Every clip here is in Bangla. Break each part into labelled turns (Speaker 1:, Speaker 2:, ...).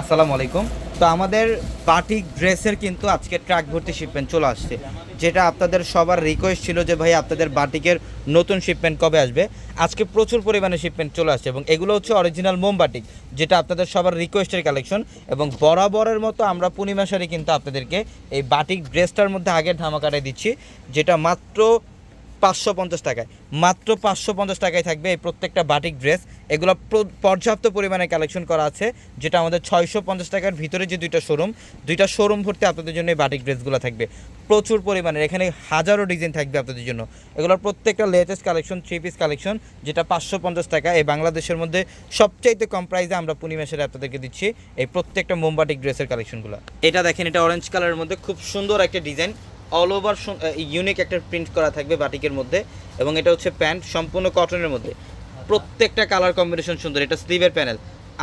Speaker 1: আসসালামু আলাইকুম। তো আমাদের বাটিক ড্রেসের কিন্তু আজকে ট্রাক ভর্তি শিপমেন্ট চলে আসছে। যেটা আপনাদের সবার রিকোয়েস্ট ছিল যে, ভাই, আপনাদের বাটিকের নতুন শিপমেন্ট কবে আসবে? আজকে প্রচুর পরিমাণে শিপমেন্ট চলে আসছে এবং এগুলো হচ্ছে অরিজিনাল মোম বাটিক, যেটা আপনাদের সবার রিকোয়েস্টের কালেকশন এবং বরাবরের মতো আমরা পূর্ণিমা কিন্তু আপনাদেরকে এই বাটিক ড্রেসটার মধ্যে আগে ধামাকাটায় দিচ্ছি, যেটা মাত্র পাঁচশো পঞ্চাশ টাকায়। মাত্র পাঁচশো পঞ্চাশ টাকায় থাকবে এই প্রত্যেকটা বাটিক ড্রেস এগুলো প্র- পর্যাপ্ত পরিমাণে কালেকশন করা আছে, যেটা আমাদের ছয়শো পঞ্চাশ টাকার ভিতরে যে দুইটা শোরুম দুইটা শোরুম ভর্তি আপনাদের জন্য এই বাটিক ড্রেসগুলো থাকবে। প্রচুর পরিমাণে এখানে হাজারো ডিজাইন থাকবে আপনাদের জন্য। এগুলোর প্রত্যেকটা latest collection three piece collection যেটা পাঁচশো পঞ্চাশ টাকা। এই বাংলাদেশের মধ্যে সবচাইতে কম প্রাইসে আমরা পূর্ণিমাসের আপনাদেরকে দিচ্ছি, এই প্রত্যেকটা মোমবাটিক ড্রেসের কালেকশনগুলো এটা দেখেন, এটা অরেঞ্জ কালারের মধ্যে খুব সুন্দর একটা ডিজাইন অল ওভার ইউনিক একটা প্রিন্ট করা থাকবে বাটিকের মধ্যে এবং এটা হচ্ছে প্যান্ট সম্পূর্ণ কটনের মধ্যে। প্রত্যেকটা কালার কম্বিনেশন সুন্দর, এটা স্লিভের প্যানেল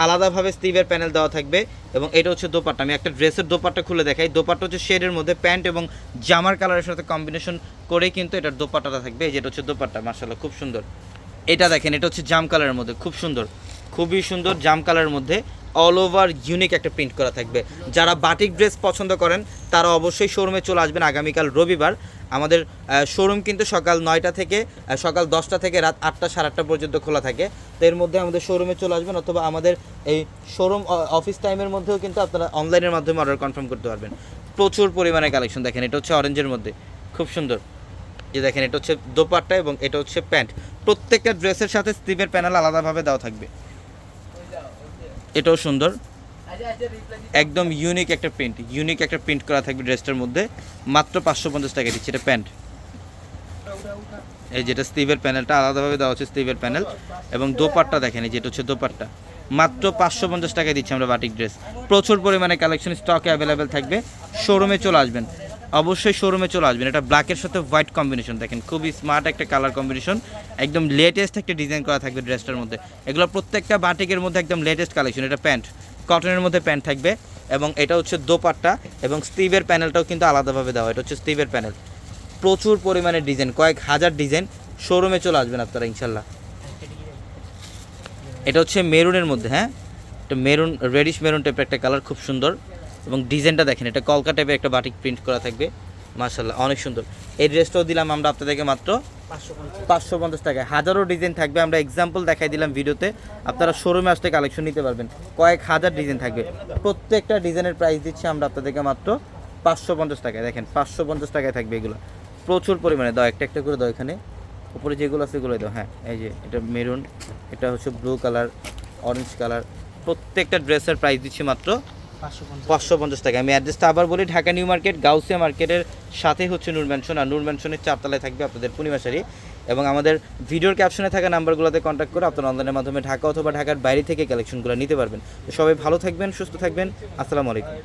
Speaker 1: আলাদাভাবে স্লিভের প্যানেল দেওয়া থাকবে এবং এটা হচ্ছে দোপাট্টা। আমি একটা ড্রেসের দোপাট্টা খুলে দেখাই। দোপাট্টা হচ্ছে শেডের মধ্যে প্যান্ট এবং জামার কালারের সাথে কম্বিনেশন করে কিন্তু এটার দোপাট্টাটা থাকবে। এই যেটা হচ্ছে দোপাট্টা মার্শাল্লাহ খুব সুন্দর। এটা দেখেন, এটা হচ্ছে জাম কালারের মধ্যে, খুব সুন্দর। খুবই সুন্দর জাম কালারের মধ্যে অল ওভার ইউনিক একটা প্রিন্ট করা থাকবে। যারা বাটিক ড্রেস পছন্দ করেন, তারা অবশ্যই শোরুমে চলে আসবেন আগামীকাল রবিবার। আমাদের শোরুম কিন্তু সকাল নয়টা থেকে সকাল দশটা থেকে রাত আটটা সাড়ে আটটা পর্যন্ত খোলা থাকে। তো এর মধ্যে আমাদের শোরুমে চলে আসবেন অথবা আমাদের এই শোরুম অফিস টাইমের মধ্যেও কিন্তু আপনারা অনলাইনের মাধ্যমে অর্ডার কনফার্ম করতে পারবেন। প্রচুর পরিমাণে কালেকশন দেখেন, এটা হচ্ছে অরেঞ্জের মধ্যে। খুব সুন্দর। যে দেখেন, এটা হচ্ছে দোপাট্টা এবং এটা হচ্ছে প্যান্ট। প্রত্যেকটা ড্রেসের সাথে স্লিভের প্যানেল আলাদাভাবে দেওয়া থাকবে। এটাও সুন্দর। একদম ইউনিক একটা প্রিন্ট ইউনিক একটা প্রিন্ট করা থাকবে ড্রেসটার মধ্যে। মাত্র পাঁচশো পঞ্চাশ টাকা দিচ্ছে, এটা প্যান্ট। এই যেটা স্টিভের প্যানেলটা, আলাদাভাবে দেওয়া হচ্ছে স্টিভের প্যানেল। এবং দোপাট্টা দেখেন যেটা হচ্ছে দোপাট্টা। মাত্র পাঁচশো পঞ্চাশ টাকায় দিচ্ছি আমরা বাটিক ড্রেস প্রচুর পরিমাণে কালেকশন স্টকে অ্যাভেলেবেল থাকবে। শোরুমে চলে আসবেন। অবশ্যই শোরুমে চলে আসবেন। এটা ব্ল্যাকের সাথে হোয়াইট কম্বিনেশন দেখেন, খুবই স্মার্ট একটা কালার কম্বিনেশন একদম লেটেস্ট একটা ডিজাইন করা থাকবে ড্রেসটার মধ্যে। এগুলো প্রত্যেকটা বাটিকের মধ্যে একদম লেটেস্ট কালেকশন এটা প্যান্ট কটনের মধ্যে প্যান্ট থাকবে এবং এটা হচ্ছে দোপাট্টা এবং স্টিভের প্যানেলটাও কিন্তু আলাদাভাবে দেওয়া এটা হচ্ছে স্টিভের প্যানেল প্রচুর পরিমাণে ডিজাইন কয়েক হাজার ডিজাইন শোরুমে চলে আসবেন আপনারা, ইনশাল্লাহ। এটা হচ্ছে মেরুনের মধ্যে হ্যাঁ? এটা মেরুন রেডিশ মেরুন টাইপের একটা কালার খুব সুন্দর। এবং ডিজাইনটা দেখেন, এটা কলকা টাইপের একটা বাটিক প্রিন্ট করা থাকবে। মার্শাল্লাহ অনেক সুন্দর। এই ড্রেসটাও দিলাম আমরা আপনাদেরকে মাত্র পাঁচশো পঞ্চাশ টাকায়। হাজারো ডিজাইন থাকবে, আমরা এক্সাম্পল দেখাই দিলাম ভিডিওতে। আপনারা শোরুমে আসতে কালেকশন নিতে পারবেন। কয়েক হাজার ডিজাইন থাকবে। প্রত্যেকটা ডিজাইনের প্রাইস দিচ্ছি আমরা আপনাদেরকে মাত্র পাঁচশো পঞ্চাশ টাকায়। দেখেন, পাঁচশো পঞ্চাশ টাকায় থাকবে এগুলো। প্রচুর পরিমাণে। দাও, একটা একটা করে দাও এখানে। উপরে যেগুলো আছে সেগুলো দাও। হ্যাঁ এই যে, এটা মেরুন এটা হচ্ছে ব্লু কালার অরেঞ্জ কালার প্রত্যেকটা ড্রেসের প্রাইস দিচ্ছি মাত্র পাঁচশো পঞ্চাশ টাকা। আমি অ্যাড্রেসটা আবার বলি, ঢাকা নিউ মার্কেট, গাউসিয়া মার্কেটের সাথে হচ্ছে নূর ম্যানশন, আর নূর ম্যানশনের চারতলায় থাকবে আপনাদের পূর্ণিমাশারি। এবং আমাদের ভিডিওর ক্যাপশনে থাকা নাম্বারগুলোতে কন্ট্যাক্ট করে আপনারা অনলাইনের মাধ্যমে ঢাকা অথবা ঢাকার বাইরে থেকে কালেকশনগুলো নিতে পারবেন। সবাই ভালো থাকবেন, সুস্থ থাকবেন। আসসালামু আলাইকুম।